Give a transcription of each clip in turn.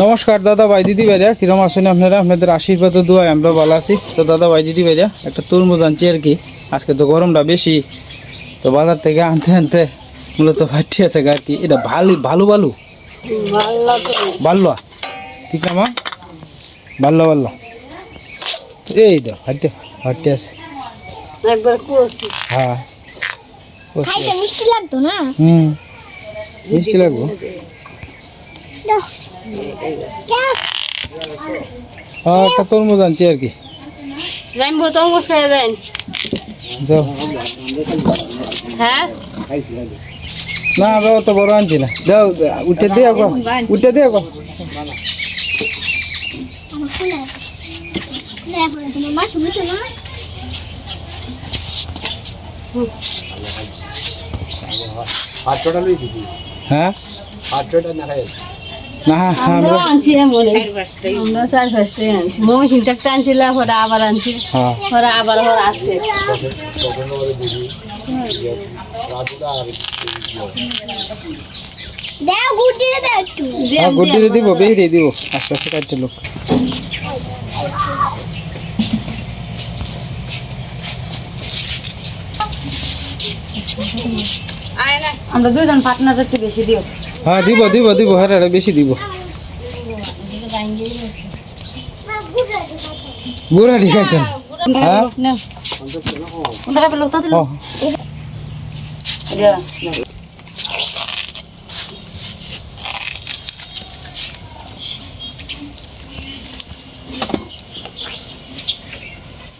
নমস্কার দাদা ভাই দিদি ভাইরা কিরম আছেন আপনারা? আপনাদের আশীর্বাদ ও দোয়ায় আমরা ভালো আছি। তো দাদা ভাই দিদি ভাইরা একটা তরমুজ আনছি আর কি। আজকে তো গরমটা বেশি। তো বাজার থেকে আনতে আনতে মূলত ফাটি আছে আর কি। এটা ভালো ভালো ভালো ভালো ঠিক না মা ভালো ভালো এই তো হাঁটতে হাঁটতে আছে। একবার হ্যাঁ। মিষ্টি লাগতো না? হুম। মিষ্টি লাগবো। হ্যাঁ একটা তরমুজ আনছি আর কি। জানব তো মুসকাই দেন যাও। হ্যাঁ? না দাও তো বড় আনছি না। যাও উঠে দিয়ে গো উঠে দিয়ে গো মা শুনে তো না হ্যাঁ না আমরা আমরা আনছি এমন আমরা চার পাঁচটাই আনছি। মমি সিনটাকটা আনছিলাম ওরা আবার আনছি। ওরা আবার ওরা আজকে দাও গুটিরে দাও একটু। হ্যাঁ গুড্ডিরে দিব বেরিয়ে দিব। আস্তে আস্তে কাটতে লোক। আমরা দুজন পার্টনার একটু বেশি দিও। হ্যাঁ দিব দিব দিব হ্যাঁ এটা বেশি দিব। বুড়া ঠিক আছে। হ্যাঁ?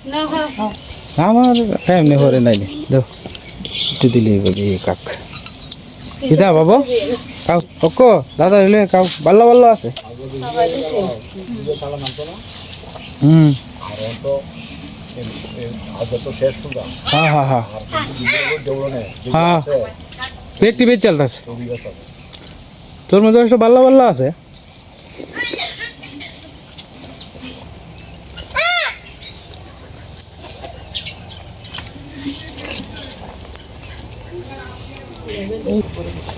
লোক আমার এমনি হরে নাই একটু দিলে কাক। কিতা বাবু? কাউ অক্ক দাদা হইলে কাউ ভালো ভালো আছে। হুম। হ্যাঁ হ্যাঁ হ্যাঁ। হ্যাঁ। পেটটি বেচ চলতেছে। তোর মধ্যে একটা ভালো ভালো আছে।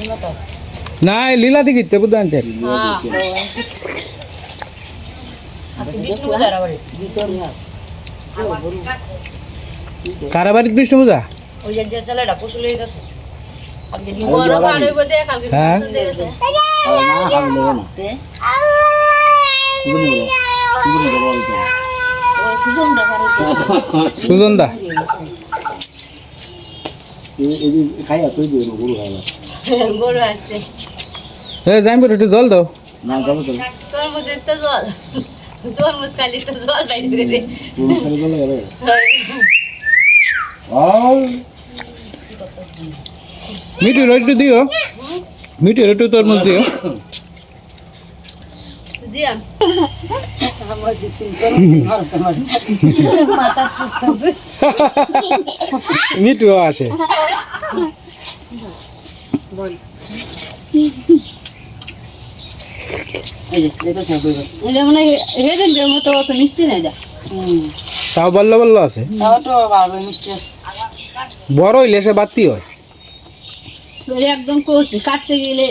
না এই লীলা দিকে তে বুঝতে আনছেন কারাবাড়িত বিষ্ণু পূজা ওই যে যে ছেলেটা পশু লই গেছে বড় বার হইব দে কালকে হ্যাঁ সুজন দা গরু আছে। এ যাইম একটু জল দাও। তোর মধ্যে তো। জল। তোর মুসকালি তো জল বাইরে দে মিঠু একটু দিও। মিঠু একটু তরমুজ দিও। মিঠু আছে এটা মানে হেদিন মতো অত মিষ্টি তাও বলল বলল আছে? বড় হইলে সে বাতি হয়। একদম কাটতে গেলে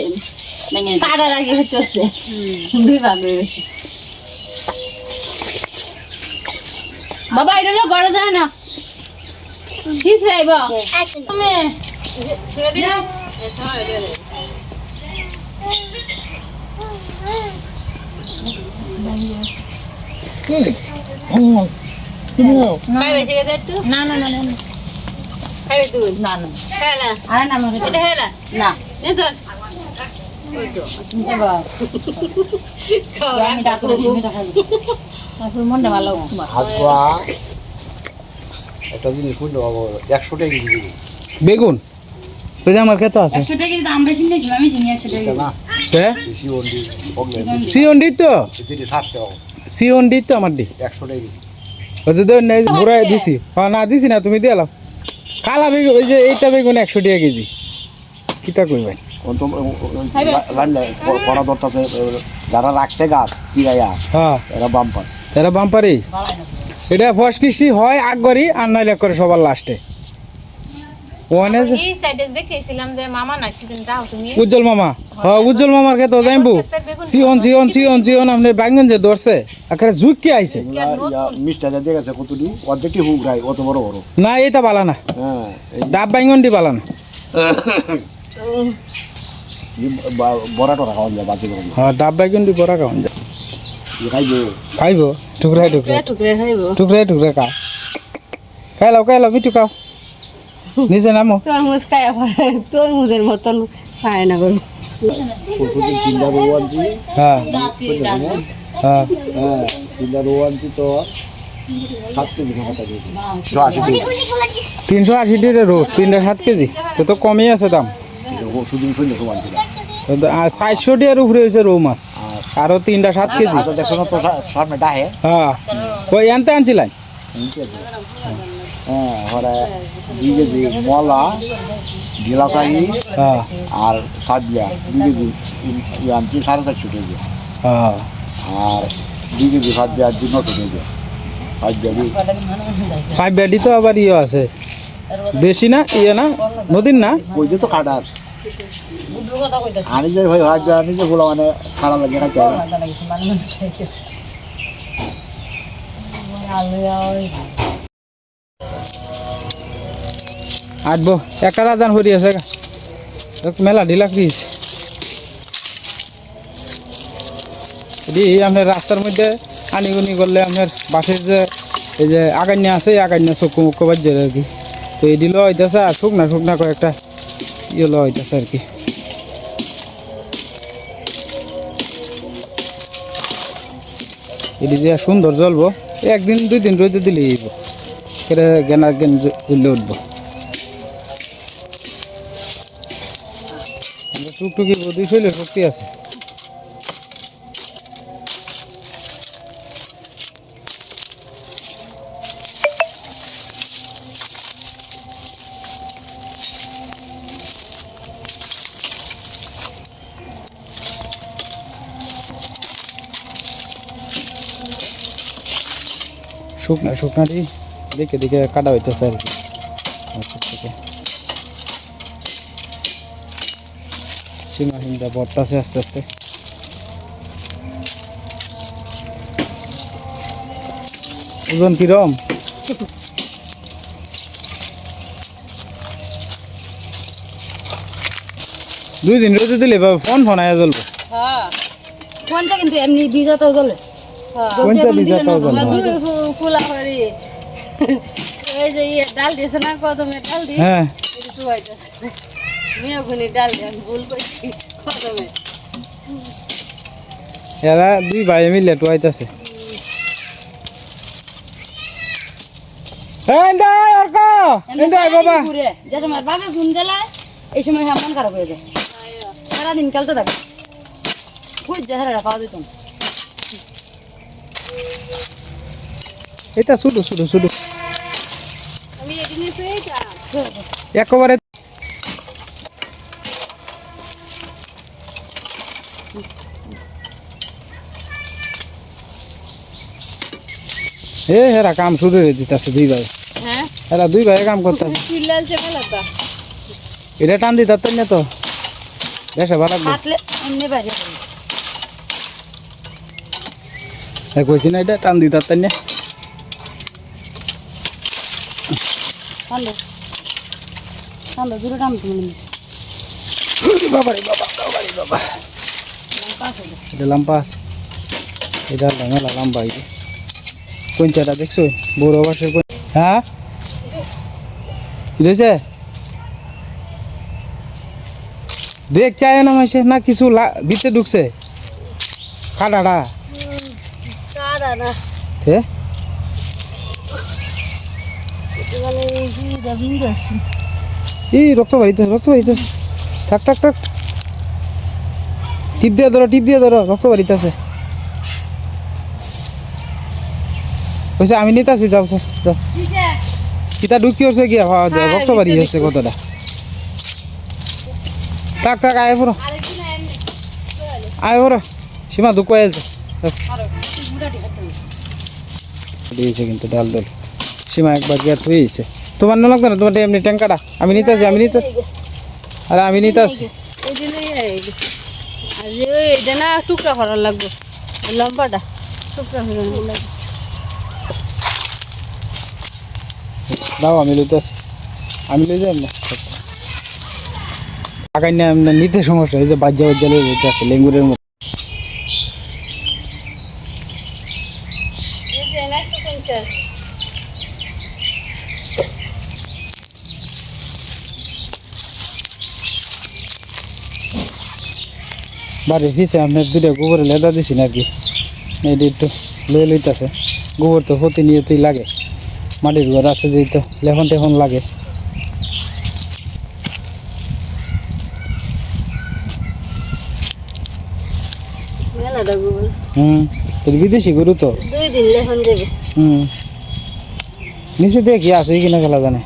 কাটার আগে হইতেছে দুই ভাগ হয়ে গেছে বাবা এটা লোক ঘরে যায় না। ঠিক রাইব তুমি ছেড়ে দিও খাইবে ঠিক আছে না না না তো বেগুন আমার খেতে আছে একশো টাকা দাম বেশি নিয়েছি আমি চিনি টাকা হ্যাঁ সিওন্ডি তো? তো আমার দি। একশো কেজি ওই যে দেবেন না বুড়াই দিছি। হ্যাঁ না দিছি না তুমি দিয়ে এলাম কালা বেগুন ওই যে এইটা বেগুন একশো টাকা কেজি। যারা রাখছে গাছ কি গায়া হ্যাঁ। এরা বাম্পার। এরা বাম্পারি এটা ফস কৃষি হয় আগ করি আর নাইলে করে সবার লাস্টে। ওখানে এই সাইডে দেখেছিলাম যে মামা না কি দাও তুমি। উজ্জ্বল মামা। হ্যাঁ উজ্জ্বল মামার খেতে যাইবো। সিয়ন সিয়ন সিয়ন সিয়ন আপনি বাইঙ্গন যে ধরছে আকারে জুক কি আইছে মিষ্টাটা দেখেছে কতটি? অর্ধেকটি হুক রাই অত বড় বড়। না এটা বালা না। হ্যাঁ ডাব বাইঙ্গন দি বালা না। বড়া টরা খাওয়া যায় বাকি হ্যাঁ ডাব বাইঙ্গন দি বড়া খাওয়ান যায়। খাইবে। খাইব টুকরাই টুকরাই টুকরে খাইব। টুকরাই টুকরাই খা। খাই লাও খাই লাও মিঠু খাও। নিচে নামো। তরমুজ তরমুজের মতন খায় না গরু চিন্তা হ্যাঁ। হ্যাঁ। হ্যাঁ চিন্তা তো কেজি তিনশো আশি টাকা রোজ তিনটা সাত কেজি। তো তো কমই আছে দাম। চারশো টাকার উপরে হয়েছে রৌ মাছ। আরও তিনটা সাত কেজি। আচ্ছা দেখছ না তো সামনে ডাহে। হ্যাঁ। ওই আনতে আনছিলেন হ্যাঁ ওরা দুই কেজি মলা গিলাসাহি হ্যাঁ। আর সাদিয়া দুই কেজি আনছি সাড়ে চারশো কেজি হ্যাঁ। আর দুই কেজি সাদিয়া দুই নশো কেজি ফাইভ ব্যাডি তো আবার ইয়ে আছে। বেশি না ইয়ে না? নদীর না? ওই যে তো কাটার আনি যে ভাই ভাগ আনি যে বলা মানে খারাপ লাগে না কেন? আটবো। একটা রাজান হরি আছে। মেলা ঢিলা এটি আপনার রাস্তার মধ্যে আনিগুনি করলে আপনার বাসের যে, এই যে আগান্যা আছে, এই আগান্যা চক্ষু মুখ বাজ্য আর কি। তো এটি লো হইতেছে আর শুকনা শুকনা কয়েকটা ইয়ে লো হইতেছে আর কি। এটি যে সুন্দর জ্বলবো, একদিন দুই দিন রইতে দিলেই এটা গেনা গেন জ্বললে উঠবো। টুকটুকি বদি শৈলে শক্তি আছে। শুকনা শুকনা দি দেখে দেখে কাটা হইতেছে আর কি। সীমা হিন্দা বর্তাছে আস্তে আস্তে। ওজন কিরম? দুই দিন রোদে দিলে বাবা ফোন ফোন আয়া জ্বলবে। কোনটা কিন্তু এমনি ভিজাতেও জ্বলে। কোনটা ভিজা তাও ফুলা হরি। এই যে ইয়ে ডাল দিয়েছে না কদমের ডাল দিয়ে হ্যাঁ। এটা চুয়াইতেছে মেয়ে ওখানে ডাল দিয়ে ভুল করছি কদমে এরা দুই ভাই মিলে টুয়াইতেছে। বাবা। যে সময় বাবা ফোন দিলে এই সময় মন খারাপ হয়ে যায়। সারাদিন খেলতে থাকে। পাওয়া যেত এটা শুধু আমি একেবারে এ হেরা কাম শুরু করে দিতেছে দুই ভাই। হ্যাঁ? এরা দুই ভাই কাম করতেছে। চিল্লালছে মেলাটা এটা টান দিতে পারতেন না তো। বেশা ভালো লাগবে। কাটলে এমনি বাইরে এ কইছি না এটা টান দিতে পারতেন না। ঠান্ডা ঠান্ডা দূরে টান তুমি বাবা রে বাবা বাবা রে বাবা। এটা লম্বা আছে। এটা মেলা লম্বা এটা কোনচাটা দেখছ? বড় বাসের হ্যাঁ? কি হয়েছে দেখ কে না মাইছে না কিছু ভিতরে ঢুকছে। কাটাটা। তে? এই রক্ত বাড়িতেছে রক্ত বাড়িতেছে থাক থাক থাক। টিপ দিয়ে ধরো টিপ দিয়ে ধরো রক্ত বাড়িতেছে কইছে আমি নিতে আসি যাও যাও, যাও কিতা ঢুকি হচ্ছে গিয়া হওয়া যায় রক্ত বাড়ি হচ্ছে কতটা। থাক থাক আয় পড়ো। আয় পড়ো। সীমা দুঃখ আছে দিয়েছে কিন্তু ডাল ডাল। সীমা একবার গিয়ে থুয়েছে তোমার না লাগতো না? তোমার এমনি ট্যাঙ্কাটা আমি নিতে আসি আমি নিতে আসি। আরে আমি নিতে আসি এই যে লইয়া এই যে। আর যে ওই এটা না টুকরা করার লাগবে। লম্বাটা। টুকরা করে লাগবে। দাও, আমি লইতে আসি আমি লই যাই না। এমনি নিতে সমস্যা, এই যে বাজ্যা বাজ্যা লই যেতে আছে লেঙ্গুরের মতো এই বাড়ির পিছে আপনার দুটো গোবরে লেদা দিছি নাকি? এটি একটু লই লইতেছে। গোবর তো হতে নিয়ে তুই লাগে। মাটির ঘর আছে যেহেতু লেখন টেখন লাগে। হুম তোর বিদেশি গরু তো? দুই দিন লেখন দেবে। হুম। নিচে দেখি আছে কিনা খেলা জানে?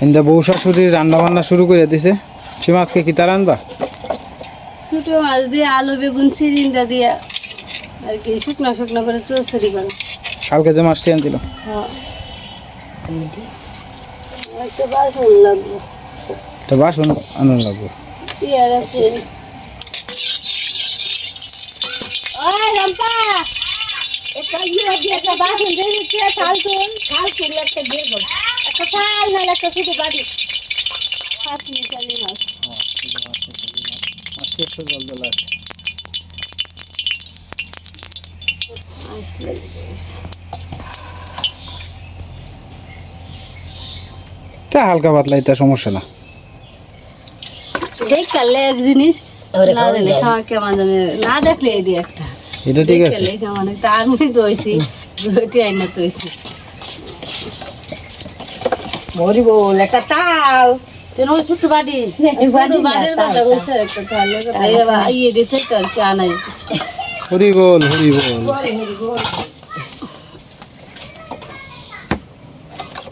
ইন্দা বউ শাশুড়ি রান্না বান্না শুরু করে দিছে। সে মাছকে কি তার আনবা? ছোটো মাছ দিয়ে আলু বেগুন চিরিন্দা দিয়ে আর কি শুকনা শুকনা করে চৌচড়ি করে কালকে যে মাছটি আনছিল। হ্যাঁ। একটা বাসন লাগবে। তো বাসন আনন্দ লাগবে। চেয়ার ওই রম্পা! একটা ইয়ে দিয়ে একটা বাসন দিয়ে তুল তুল একটা দিয়ে বল একটা থাল শুধু বাড়ি। পাঁচ মিনিট চালিয়ে মাছ আসলে তা হালকা পাতলা এটা সমস্যা না। দেখ কালে এক জিনিস না দিলে খাওয়া কেমন জানে না দেখলে এই একটা। এটা ঠিক আছে। কেমন একটা আমি দইছি দুইটি আইনা দইছি মরি বল একটা তাল। তেন ওই ছোট্ট বাড়ি। বাড়ির কথা কইছে একটা তাহলে ইয়ে দিতে তো আর কি আনাই হরি বল হরি বল।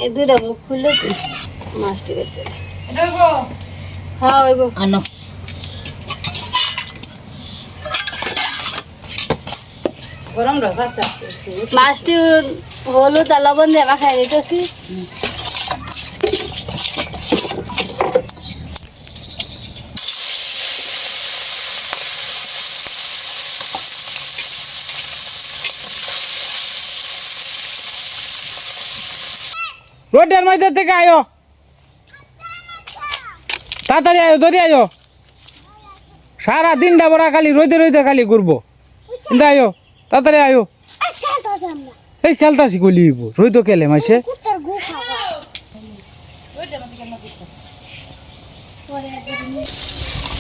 এই দুইটা মুখ খুললে তো মাছটি হ্যাঁ হলুদ আর লবণ দিয়ে মাখাই দিতেছি। রোডের মধ্যে থেকে আয়ো। তাড়াতাড়ি আয়ো ধরে আয়ো। সারা দিনটা বড়া খালি রইতে রইতে খালি ঘুরবো। কিন্তু আয়ো তাড়াতাড়ি আয়ো। এই খেলতাছি গলি তো খেলে মাসে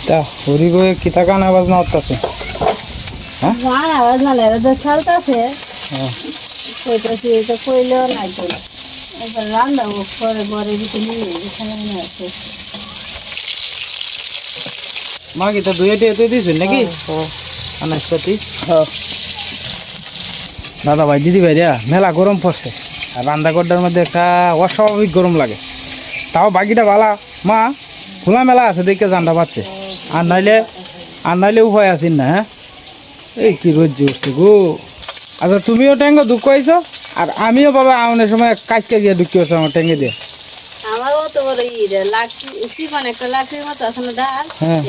তা হরি গয়ে কিতা গান আওয়াজ না হতাছে আর আওয়াজ না লাগে তো হ্যাঁ। কইতাছি এটা তো। এবার পরে দিতে নিয়ে এখানে নিয়ে আসে মা কিতা দুই এটি এতে দিছ নাকি? দাদা ভাই দিদি ভাই রা মেলা গরম পড়ছে। আর রান্না গড্ডার মধ্যে একটা অস্বাভাবিক গরম লাগে। তাও বাকিটা ভালা মা খোলা মেলা আছে দেখে জানটা পাচ্ছে আর নাইলে আর নাইলে উপায় আছেন না হ্যাঁ? এই কি রোজ উঠছে গো। আচ্ছা তুমিও ট্যাঙ্গো দুঃখ হয়েছো আর আমিও বাবা আমাদের সময় কাজকে গিয়ে দুঃখ হচ্ছে আমার ট্যাঙ্গে দিয়ে। হ্যাঁ।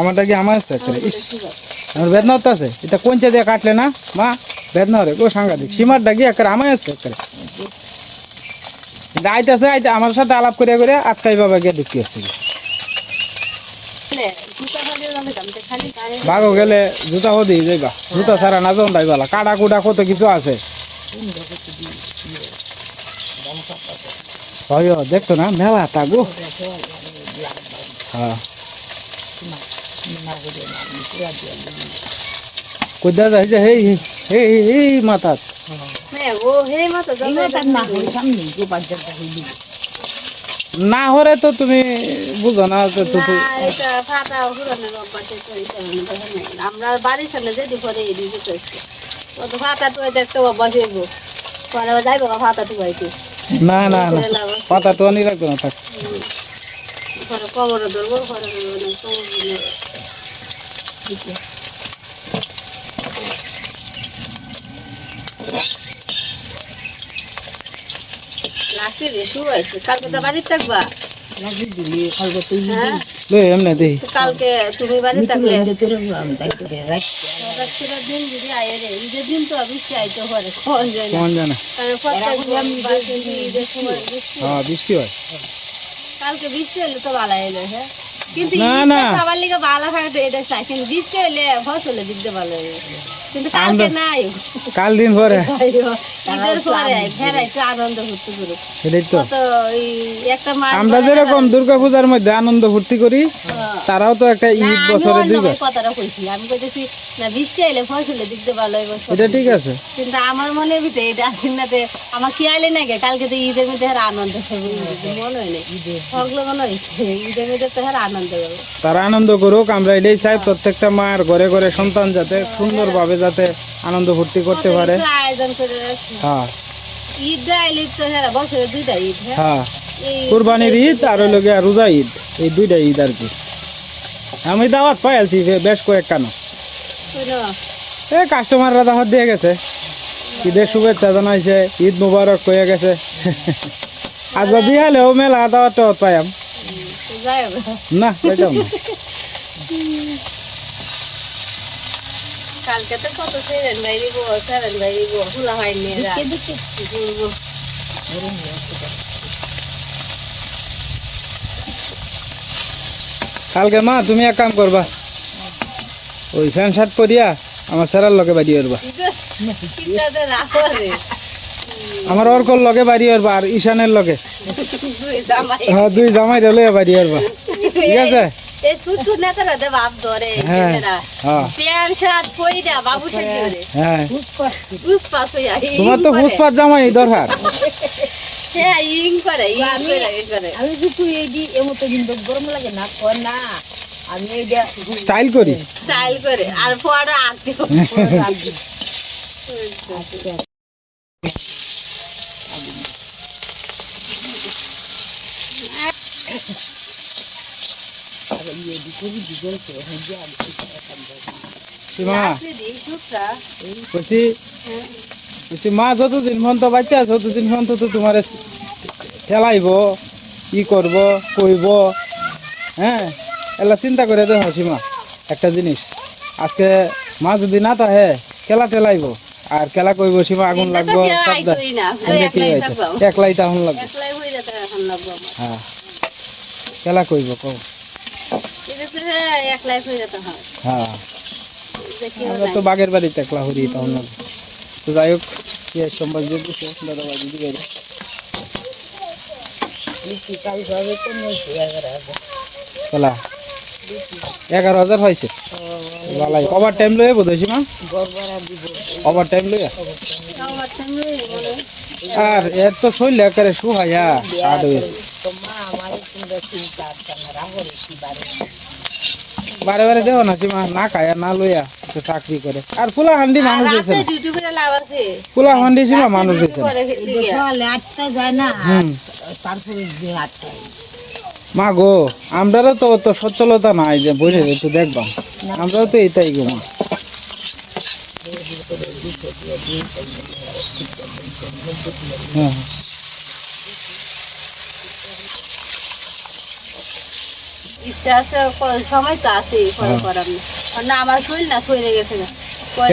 আমারটা কি আমার আছে? একটা আমার বেদনা আছে। এটা দিয়ে কাটলে না? মা বেদনা সাংঘাতিক। একটা আমার আছে একটা আইতাছে আইতে আমার সাথে আলাপ করে করে আটকাই বাবা গিয়ে ঢুকি আসছে। বাঘও গেলে জুতা হদি যাইবা। জুতা ছাড়া না যাও তাই কাটা কুটা কত কিছু আছে। হয় দেখছ না মেলা তা গো হ্যাঁ কোথা যায় যে হেই হেই হেই মতো না হরে তো তুমি বুঝো না তুমি। আমরা বাড়ির সামনে যেদি পরে তো ফাটা তো একটা অভ্যাস পরে যাইব ফাটা তো বাড়িতে না না না পাতা তো আনি রাখবে না থাক। পরে কবরে ধরবো পরে কবর দিলে দিতে। রে শুয়াইছে কালকে তো বাড়িতে থাকবা? হ্যাঁ। কালকে তুমি বাড়ি থাকলে? রাত্রিরা দিন যদি আয়ে ঈদের দিন তো বৃষ্টি আইতে পারে কোন জানে? কোন হ্যাঁ বৃষ্টি হয় কালকে বৃষ্টি হলে তো ভালো হলো হ্যাঁ কিন্তু না, না। সবার লিগে ভালো থাকতে এটা চাই কিন্তু বৃষ্টি হলে ফসলে দিক দিয়ে ভালো কিন্তু কালকে নাই কাল দিন পরে। মাস আমরা যেরকম দুর্গা পূজার মধ্যে আনন্দ ফুর্তি করি তারাও তো একটা ঈদ আমি বছরে দুইবার আমি কইতেছি না বৃষ্টি আইলে ফসলে দিক দিয়ে ভালো হবে এটা ঠিক আছে। কিন্তু আমার মনে ভিতরে এটা আছে না আমার কি আইলে নাকি কালকে তো ঈদের মধ্যে আনন্দ মনে হয় না হগলো হয়েছে ঈদের মধ্যে তো আনন্দ তারা আনন্দ করুক আমরা এটাই চাই প্রত্যেকটা মায়ের ঘরে ঘরে সন্তান যাতে সুন্দরভাবে যাতে আনন্দ ফুর্তি করতে পারে। আয়োজন করে। হ্যাঁ। ঈদ আইলে তো হ্যাঁ বছরে দুইটা ঈদ হ্যাঁ। হ্যাঁ। কুরবানির ঈদ আর হইল গিয়া রোজা ঈদ এই দুইটা ঈদ আর কি। আমি দাওয়াত পাই আলছি বে- বেশ কয়েক কানো এই কাস্টমাররা দাওয়াত দিয়ে গেছে। ঈদের শুভেচ্ছা জানাইছে ঈদ মুবারক কয়ে গেছে। আজ বা বিহালেও মেলা দাওয়াত টাওয়াত পাইম তো না না। কালকে তো কত সেরেন ভাই দিব সেরেন ভাই দিব খোলা হয়নি এরা। হ্যাঁ। কালকে মা তুমি এক কাম করবা ওই ফ্যান শার্ট পরিয়া আমার স্যারার লগে বাড়ি করবা চিন্তাতে রাখো রে। আমার অর্কর লগে বাড়ি করবা আর ঈশানের লগে দুই জামাই। হ্যাঁ দুই জামাই লইয়া বাড়ি করবা ঠিক আছে এই ছুটছুট নেতারা দে বাপ ধরে হ্যাঁ। হ্যাঁ। প্যান্ট শার্ট পইরা বাবু সাজি হ্যাঁ। ইং তোমার তো জামাই দরকার। হ্যাঁ ইং করে ইং করে ইং করে। আমি এই দি এমতো কিন্তু গরম লাগে না কর না। আমি স্টাইল করি। স্টাইল করে আর পড়া আনতে সীমা সুতরা বলছি বলছি মা। যতদিন পর্যন্ত বাচ্চা ততদিন পর্যন্ত তো তোমার ঠেলাইব ই করব কইব হ্যাঁ? এলা চিন্তা করে দেখো সীমা একটা জিনিস। আজকে মা যদি না তাহে খেলা ঠেলাইব? আর খেলা কইব সীমা আগুন লাগবো একলাই? তখন লাগবে। হয়ে। খেলা কইব তো হ্যাঁ, হয়ে হয়। হ্যাঁ। আমরা তো বাগের বাড়িতে একলা হরি তখন তো যাই হোক দিয়ে দিছে দাদা ভাই দিদি ভাই? এগারো হাজার। হয়েছে? ভালাই ওভার টাইম লয়ে বোধ হয়েছি মা ওভার টাইম আর এর তো শৈল একেবারে হয়ে বারে বারে দেখো না সীমা না খায়া না লইয়া চাকরি করে। আর ফুলা হান্ডি মানুষ হয়েছে ফুলা হান্ডি সীমা মানুষ হয়েছে মা গো আমরাও তো অত সচ্ছলতা নাই যে বসে একটু দেখবাম আমরাও তো এইটাই গো মা। হ্যাঁ। ইচ্ছা আছে সময় তো করার না। আমার শরীর না শরীরে গেছে না।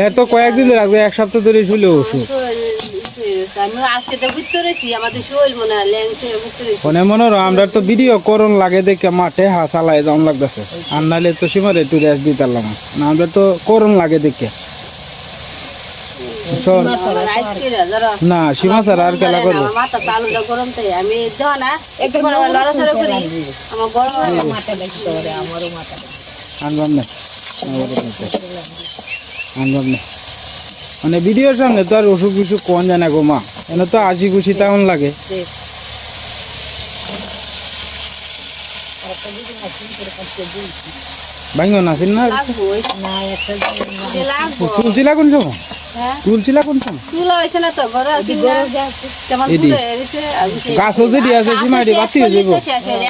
এর তো কয়েকদিন লাগবে এক সপ্তাহ ধরে ঝুলে ওষুধ। আমি আজকে তো বুঝতে রয়েছি আমাদের শরীর মনে হয় ল্যাংসে বুঝতে রয়েছি মনে হয় আমরা তো ভিডিও করন লাগে দেখে মাঠে হাসালায় দাম লাগতেছে। আর নাহলে তো সীমারে একটু রেস্ট দিতে পারলাম। না আমরা তো করন লাগে দেখে শোন আমার আজকে ধরো না সীমা স্যার আর খেলা করব। আমার মাথা চালুটা গরম তাই আমি না একটু লড়াচড়া করি আমার গরম। মাথা দেখতে পারে আমারও মাথা আনবাম না। আনবাম না। মানে ভিডিওর সামনে তো আর অসুখ বিসুখ কোন যায় না গো মা। এনে তো আশি খুশি তেমন লাগে। ভাঙো না চিন না সময় তুলছিলা কোন সময়? তুলা হয়েছে না তো ঘরে আছে যেমন হয়ে যাব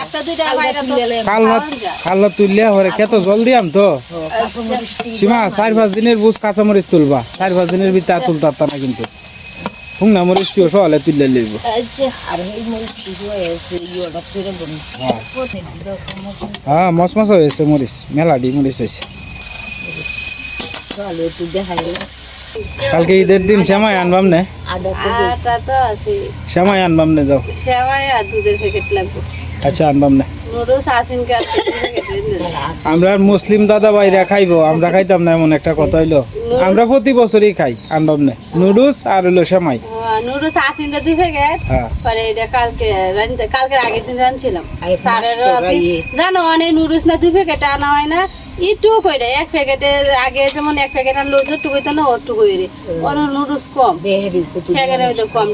একটা দুইটা বাইরে তো কাল্লা কাল্লা তুললে হরে কত জল দিয়াম তো। সীমা চার পাঁচ দিনের বুঝ কাঁচামরিচ তুলবা। চার পাঁচ দিনের ভিতরে না কিন্তু। মরিচ সহলে তুললে লইব। মরিচ হ্যাঁ মস মস হয়েছে মরিচ। মেলাডি মরিচ হয়েছে। কালকে ঈদের দিন শ্যামাই আনবাম নে। আছে। শ্যামাই আনবাম নে যাও। সেওয়াই আর দুধের প্যাকেট লাগবে। আচ্ছা আনবাম নে। নুডলস আসেন কে আমরা মুসলিম দাদা ভাইরা খাইবো আমরা খাইতাম না এমন একটা কথা হইল। আমরা প্রতি বছরই খাই আনবাম নে। নুডলস আর হইল নুডলস আসেন প্যাকেট হ্যাঁ। পরে এটা কালকে কালকে আগের দিন রাঁধছিলাম আগে সারেরও নষ্ট আছে করাইয়ে। জানো অনেক নুডলস না দুই প্যাকেট আনা হয় না। একটু কইরা এক প্যাকেটের আগে যেমন এক প্যাকেট না কম। প্যাকেট কম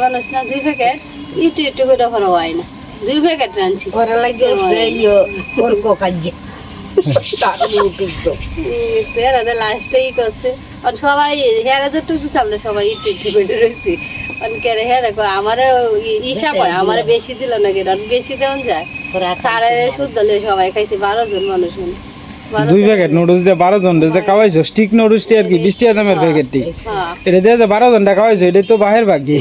মানুষ না দুই প্যাকেট একটু হয় না। দুই প্যাকেট লাগে অনেকে আমার ইসা কয় আমার বেশি দিল না কেন বেশি দেওয়া যায়। সারা শুদ্ধ সবাই খাইছে বারো জন মানুষ মানে। দুই প্যাকেট নুডলস দিয়ে বারো জন যে খাওয়াইছো স্টিক নুডলসটি আর কি বিশ টাকা দামের প্যাকেটটি হ্যাঁ। এটা যে বারো ঘণ্টা খাওয়াইছো এটাই তো বাহের বাকি।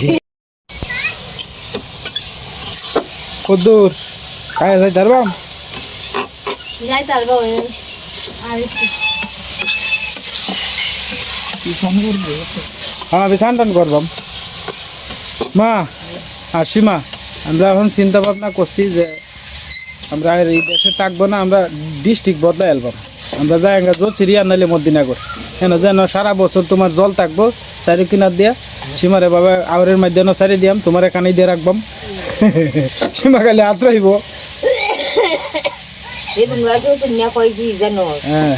কদ্দুর খাই যাই ধরবাম তার বাবা আর একটু। হ্যাঁ টান করবাম। মা আর সীমা আমরা এখন চিন্তা ভাবনা করছি যে আমরা আর এই দেশে থাকব না আমরা ডিস্ট্রিক্ট বদলাই আলবাম আমরা যাই আমরা জল চিরিয়া নাইলে মদিনাগর। কেন যেন সারা বছর তোমার জল থাকব চারি কিনার দিয়া সীমারে বাবা আওয়ারের মাধ্যমে সারি দিয়াম তোমার এখানেই দিয়ে রাখবাম সীমা খালি হাত রইব এই তোমরা তো তুমি কয় কি জানো? হ্যাঁ।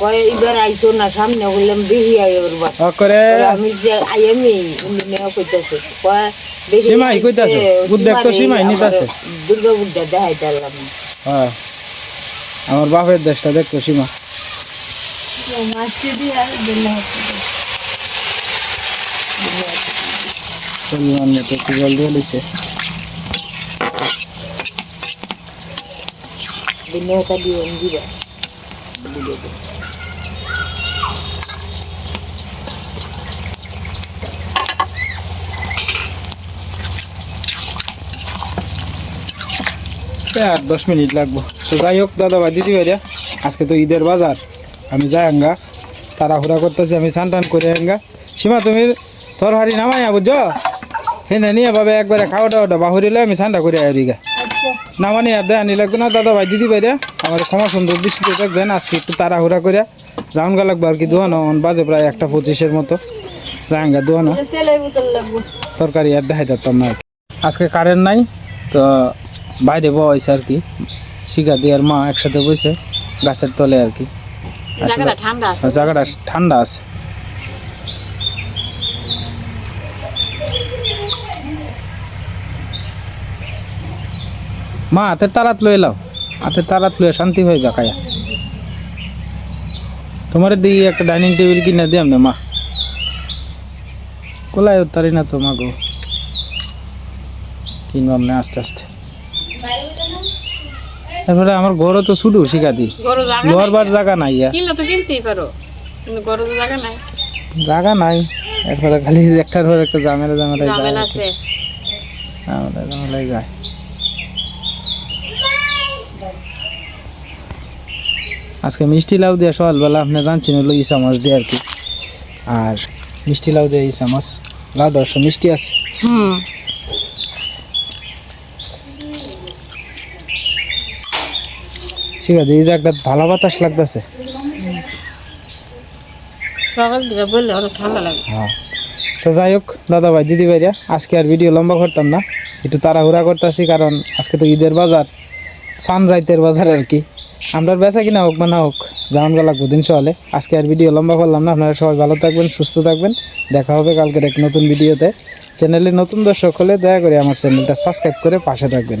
কয় এবার আইসো না সামনে বললাম বেশি আয় ওর করে। আমি যে আইএমই উনি নেওয়া কইতাছে। কয় বেশি সীমাই কইতাছে, উদ্যোগ তো সীমাই নিতাছে। দুর্গা পূজা দেখাই দিলাম হ্যাঁ। আমার বাপের দেশটা দেখতো সীমা। পরিমাণ মতো একটু জল দিয়ে দিছে। বিনয়টা দিয়ে দিবা আট দশ মিনিট লাগবো। তো যাই হোক দাদা ভাই দিদি ভাইরা আজকে তো ঈদের বাজার। আমি যাই আঙ্গা তাড়াহুড়া করতেছি আমি স্নান টান করে আঙ্গা। সীমা তুমি তোর হাড়ি নামাই বুঝছ? হেনে নিয়ে ভাবে একবারে খাওয়া দাওয়াটা বাহুরিলে আমি স্নানটা করে আরি গা। নামানি আর দেয় লাগবে না দাদা ভাই দিদি ভাইরা? আমার ক্ষমা সুন্দর দৃষ্টিতে দেখবেন আজকে একটু তাড়াহুড়া করে যাওন গা লাগবে আর কি দোয়ানো বাজে প্রায় একটা পঁচিশের মতো। যাঙ্গা দোয়ানো লাগবে। তরকারি আর দেখাই যেতাম না আজকে কারেন্ট নাই তো বাইরে বয়সে আর কি। শিখা দিয়ে আর মা একসাথে বসে গাছের তলে আর কি। জায়গাটা ঠান্ডা আছে। আর জায়গাটা ঠান্ডা আছে। মা হাতের তারাত লয়ে লাও হাতের তারাত লয়ে শান্তি হয়ে খায়া। তোমার দিকে একটা ডাইনিং টেবিল কিনে দিয়াম না মা। কোলায় তারি না তো মা গো। কিনবাম না আস্তে আস্তে। তারপরে আমার ঘরও তো শুধু শিখা দি। গরু জায়গা লোহার বার জায়গা নাই কিনলে তো কিনতেই পারো কিন্তু তো জায়গা নাই। জায়গা নাই। এরপরে খালি একটার পর একটা ঝামেলা ঝামেলা ঝামেলা আছে। ঝামেলা যায়। আজকে মিষ্টি লাউ দিয়ে সকালবেলা আপনার রাঁধছেন হলো ইসা মাছ দিয়ে আর কি। আর মিষ্টি লাউ দিয়ে ইসা মাছ। লাউ দর্শ মিষ্টি আছে? হুম। ঠিক আছে এই জায়গাটা ভালো বাতাস লাগতেছে। হ্যাঁ। তো যাই হোক দাদা ভাই দিদি ভাইরা আজকে আর ভিডিও লম্বা করতাম না একটু তাড়াহুড়া করতেছি কারণ আজকে তো ঈদের বাজার সানরাইতের বাজার আর কি। আমরা বেচা কিনা হোক বা না হোক যেমন গেলা দিন সকালে আজকে আর ভিডিও লম্বা করলাম না আপনারা সবাই ভালো থাকবেন সুস্থ থাকবেন। দেখা হবে কালকের এক নতুন ভিডিওতে চ্যানেলে নতুন দর্শক হলে দয়া করে আমার চ্যানেলটা সাবস্ক্রাইব করে পাশে থাকবেন।